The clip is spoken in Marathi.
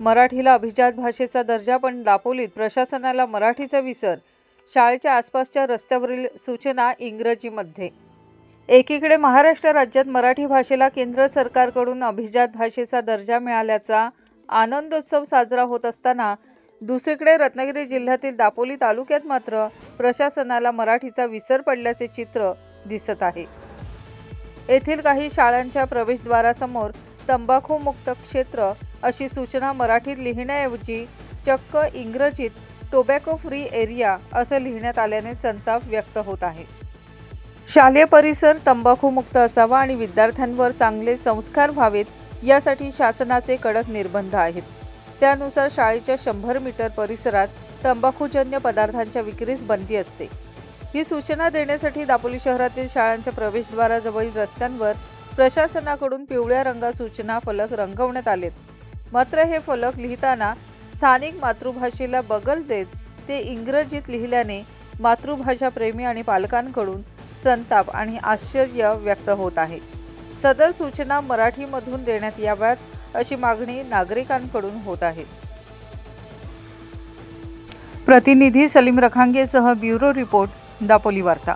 मराठीला अभिजात भाषेचा दर्जा पण दापोलीत प्रशासनाला मराठीचा विसर. शाळेच्या आसपासच्या रस्त्यावरील सूचना इंग्रजीमध्ये. एकीकडे महाराष्ट्र राज्यात मराठी भाषेला केंद्र सरकारकडून अभिजात भाषेचा दर्जा मिळाल्याचा आनंदोत्सव साजरा होत असताना दुसरीकडे रत्नागिरी जिल्ह्यातील दापोली तालुक्यात मात्र प्रशासनाला मराठीचा विसर पडल्याचे चित्र दिसत आहे. येथील काही शाळांच्या प्रवेशद्वारासमोर तंबाखूमुक्त क्षेत्र अशी सूचना मराठीत लिहिण्याऐवजी चक्क इंग्रजीत टोबॅको फ्री एरिया असं लिहिण्यात आल्याने संताप व्यक्त होत आहे. शालेय परिसर तंबाखूमुक्त असावा आणि विद्यार्थ्यांवर चांगले संस्कार व्हावेत यासाठी शासनाचे कडक निर्बंध आहेत. त्यानुसार शाळेच्या शंभर मीटर परिसरात तंबाखूजन्य पदार्थांच्या विक्रीस बंदी असते. ही सूचना देण्यासाठी दापोली शहरातील शाळांच्या प्रवेशद्वाराजवळील रस्त्यांवर प्रशासनाकडून पिवळ्या रंगा सूचना फलक रंगवण्यात आलेत. मात्र हे फलक लिहिताना स्थानिक मातृभाषेला बगल देत ते इंग्रजीत लिहिल्याने मातृभाषा प्रेमी आणि पालकांकडून संताप आणि आश्चर्य व्यक्त होत आहे. सदर सूचना मराठीमधून देण्यात याव्यात अशी मागणी नागरिकांकडून होत आहे. प्रतिनिधी सलीम रखांगेसह ब्युरो रिपोर्ट दापोली वार्ता.